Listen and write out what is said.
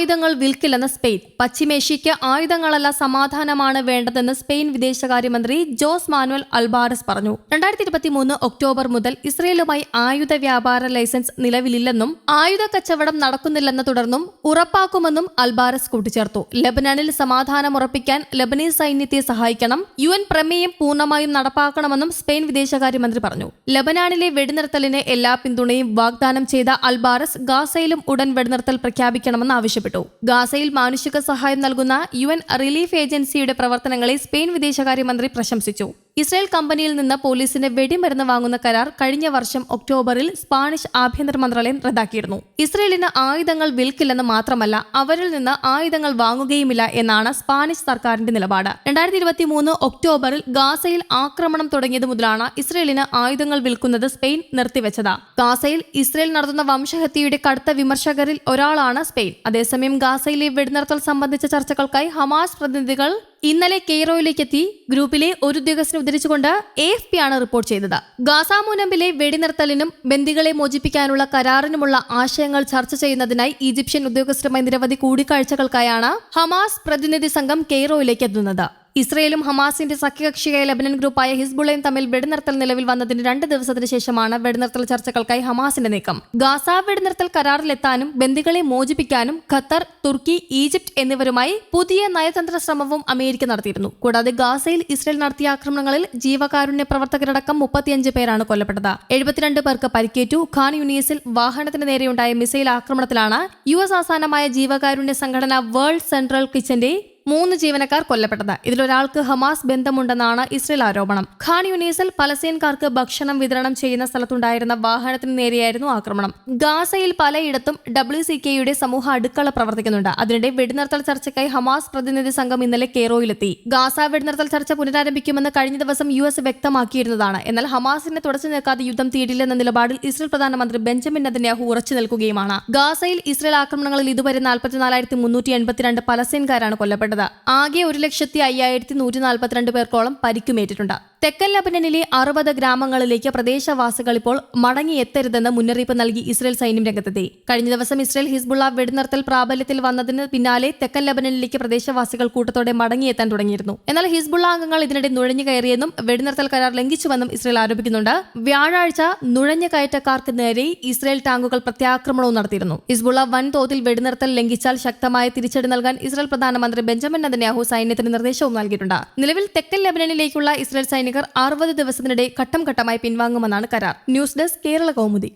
ആയുധങ്ങൾ വിൽക്കില്ലെന്ന് സ്പെയിൻ. പശ്ചിമേഷ്യയ്ക്ക് ആയുധങ്ങളല്ല സമാധാനമാണ് വേണ്ടതെന്ന് സ്പെയിൻ വിദേശകാര്യമന്ത്രി ജോസ് മാനുവൽ അൽബാറസ് പറഞ്ഞു. രണ്ടായിരത്തി ഇരുപത്തിമൂന്ന് ഒക്ടോബർ മുതൽ ഇസ്രയേലുമായി ആയുധ വ്യാപാര ലൈസൻസ് നിലവിലില്ലെന്നും ആയുധ കച്ചവടം നടക്കുന്നില്ലെന്ന് തുടർന്നും ഉറപ്പാക്കുമെന്നും അൽബാറസ് കൂട്ടിച്ചേർത്തു. ലബനാനിൽ സമാധാനം ഉറപ്പിക്കാൻ ലബനീസ് സൈന്യത്തെ സഹായിക്കണം യു എൻ പ്രമേയം പൂർണമായും നടപ്പാക്കണമെന്നും സ്പെയിൻ വിദേശകാര്യമന്ത്രി പറഞ്ഞു. ലബനാനിലെ വെടിനിർത്തലിന് എല്ലാ പിന്തുണയും വാഗ്ദാനം ചെയ്ത അൽബാറസ് ഗാസയിലും ഉടൻ വെടിനിർത്തൽ പ്രഖ്യാപിക്കണമെന്ന് ആവശ്യപ്പെട്ടു. ഗാസയിൽ മാനുഷിക സഹായം നൽകുന്ന യു റിലീഫ് ഏജൻസിയുടെ പ്രവർത്തനങ്ങളെ സ്പെയിൻ വിദേശകാര്യമന്ത്രി പ്രശംസിച്ചു. ഇസ്രായേൽ കമ്പനിയിൽ നിന്ന് പോലീസിന് വെടിമരുന്ന് വാങ്ങുന്ന കരാർ കഴിഞ്ഞ വർഷം ഒക്ടോബറിൽ സ്പാനിഷ് ആഭ്യന്തര മന്ത്രാലയം റദ്ദാക്കിയിരുന്നു. ഇസ്രയേലിന് ആയുധങ്ങൾ വിൽക്കില്ലെന്ന് മാത്രമല്ല അവരിൽ നിന്ന് ആയുധങ്ങൾ വാങ്ങുകയുമില്ല എന്നാണ് സ്പാനിഷ് സർക്കാരിന്റെ നിലപാട്. രണ്ടായിരത്തി ഇരുപത്തി മൂന്ന് ഒക്ടോബറിൽ ഗാസയിൽ ആക്രമണം തുടങ്ങിയത് മുതലാണ് ഇസ്രയേലിന് ആയുധങ്ങൾ വിൽക്കുന്നത് സ്പെയിൻ നിർത്തിവെച്ചത്. ഗാസയിൽ ഇസ്രയേൽ നടത്തുന്ന വംശഹത്യയുടെ കടുത്ത വിമർശകരിൽ ഒരാളാണ് സ്പെയിൻ. അതേസമയം ഗാസയിലെ വെടിനിർത്തൽ സംബന്ധിച്ച ചർച്ചകൾക്കായി ഹമാസ് പ്രതിനിധികൾ ഇന്നലെ കെയ്റോയിലേക്കെത്തി ഗ്രൂപ്പിലെ ഒരു ഉദ്യോഗസ്ഥനെ ഉദ്ധരിച്ചുകൊണ്ട് എ എഫ് പി ആണ് റിപ്പോർട്ട് ചെയ്തത്. ഗാസ മുനമ്പിലെ വെടിനിർത്തലിനും ബന്ദികളെ മോചിപ്പിക്കാനുള്ള കരാറിനുമുള്ള ആശയങ്ങൾ ചർച്ച ചെയ്യുന്നതിനായി ഈജിപ്ഷ്യൻ ഉദ്യോഗസ്ഥരുമായി നിരവധി കൂടിക്കാഴ്ചകൾക്കായാണ് ഹമാസ് പ്രതിനിധി സംഘം കെയ്റോയിലേക്ക് എത്തുന്നത്. ഇസ്രയേലും ഹമാസിന്റെ സഖ്യകക്ഷിയായ ലബനൻ ഗ്രൂപ്പായ ഹിസ്ബുള്ളയും തമ്മിൽ വെടിനിർത്തൽ നിലവിൽ വന്നതിന് രണ്ട് ദിവസത്തിന് ശേഷമാണ് വെടിനിർത്തൽ ചർച്ചകൾക്കായി ഹമാസിന്റെ നീക്കം. ഗാസ വെടിനിർത്തൽ കരാറിലെത്താനും ബന്ദികളെ മോചിപ്പിക്കാനും ഖത്തർ തുർക്കി ഈജിപ്ത് എന്നിവരുമായി പുതിയ നയതന്ത്ര ശ്രമവും അമേരിക്ക നടത്തിയിരുന്നു. കൂടാതെ ഗാസയിൽ ഇസ്രയേൽ നടത്തിയ ആക്രമണങ്ങളിൽ ജീവകാരുണ്യ പ്രവർത്തകരടക്കം മുപ്പത്തിയഞ്ച് പേരാണ് കൊല്ലപ്പെട്ടത്. എഴുപത്തിരണ്ട് പേർക്ക് പരിക്കേറ്റു. ഖാൻ യൂണിയസിൽ വാഹനത്തിന് നേരെയുണ്ടായ മിസൈൽ ആക്രമണത്തിലാണ് യു എസ് ആസ്ഥാനമായ ജീവകാരുണ്യ സംഘടന വേൾഡ് സെൻട്രൽ കിച്ചന്റെ മൂന്ന് ജീവനക്കാർ കൊല്ലപ്പെട്ടത്. ഇതിലൊരാൾക്ക് ഹമാസ് ബന്ധമുണ്ടെന്നാണ് ഇസ്രയേൽ ആരോപണം. ഖാൻ യുനീസിൽ പലസ്തീൻകാർക്ക് ഭക്ഷണം വിതരണം ചെയ്യുന്ന സ്ഥലത്തുണ്ടായിരുന്ന വാഹനത്തിന് നേരെയായിരുന്നു ആക്രമണം. ഗാസയിൽ പലയിടത്തും ഡബ്ല്യു സി കെയുടെ സമൂഹ അടുക്കള പ്രവർത്തിക്കുന്നുണ്ട്. അതിനിടെ വെടിനിർത്തൽ ചർച്ചയ്ക്കായി ഹമാസ് പ്രതിനിധി സംഘം ഇന്നലെ കെയ്റോയിലെത്തി. ഗാസ വെടിനിർത്തൽ ചർച്ച പുനരാരംഭിക്കുമെന്ന് കഴിഞ്ഞ ദിവസം യു എസ് വ്യക്തമാക്കിയിരുന്നതാണ്. എന്നാൽ ഹമാസിനെ തുടച്ചു നിൽക്കാതെ യുദ്ധം തീരില്ലെന്ന നിലപാടിൽ ഇസ്രയേൽ പ്രധാനമന്ത്രി ബെഞ്ചമിൻ നെതന്യാഹു ഉറച്ചു നിൽക്കുകയുമാണ്. ഗാസയിൽ ഇസ്രയേൽ ആക്രമണങ്ങളിൽ ഇതുവരെ നാൽപ്പത്തിനാലായിരത്തി മുന്നൂറ്റി എൺപത്തിരണ്ട് പലസ്തീൻകാരാണ് കൊല്ലപ്പെട്ടത്. ആകെ ഒരു ലക്ഷത്തി അയ്യായിരത്തി നൂറ്റി നാൽപ്പത്തിരണ്ട് പേർക്കോളം പരിക്കുമേറ്റിട്ടുണ്ട്. തെക്കൻ ലബനനിലെ അറുപത് ഗ്രാമങ്ങളിലേക്ക് പ്രദേശവാസികൾ ഇപ്പോൾ മടങ്ങിയെത്തരുതെന്ന് മുന്നറിയിപ്പ് നൽകി ഇസ്രയേൽ സൈന്യം രംഗത്തെത്തി. കഴിഞ്ഞ ദിവസം ഇസ്രയേൽ ഹിസ്ബുള്ള വെടിനിർത്തൽ പ്രാബല്യത്തിൽ വന്നതിന് പിന്നാലെ തെക്കൻ ലബനനിലേക്ക് പ്രദേശവാസികൾ കൂട്ടത്തോടെ മടങ്ങിയെത്താൻ തുടങ്ങിയിരുന്നു. എന്നാൽ ഹിസ്ബുള്ള അംഗങ്ങൾ ഇതിനിടെ നുഴഞ്ഞു കയറിയെന്നും വെടിനിർത്തൽ കരാർ ലംഘിച്ചുവെന്നും ഇസ്രയേൽ ആരോപിക്കുന്നുണ്ട്. വ്യാഴാഴ്ച നുഴഞ്ഞു കയറ്റക്കാർക്ക് നേരെ ഇസ്രയേൽ ടാങ്കുകൾ പ്രത്യാക്രമണവും നടത്തിയിരുന്നു. ഹിസ്ബുള്ള വൻതോതിൽ വെടിനിർത്തൽ ലംഘിച്ചാൽ ശക്തമായ തിരിച്ചടി നൽകാൻ ഇസ്രയേൽ പ്രധാനമന്ത്രി ബെഞ്ചമിൻ നെതന്യാഹു സൈന്യത്തിന് നിർദ്ദേശവും നൽകിയിട്ടുണ്ട്. നിലവിൽ തെക്കൻ ലബനനിലേക്കുള്ള ഇസ്രയേൽ സൈനികർ അറുപത് ദിവസത്തിനിടെ ഘട്ടം ഘട്ടമായി പിൻവാങ്ങുമെന്നാണ് കരാർ. News desk Kerala Kaumudi.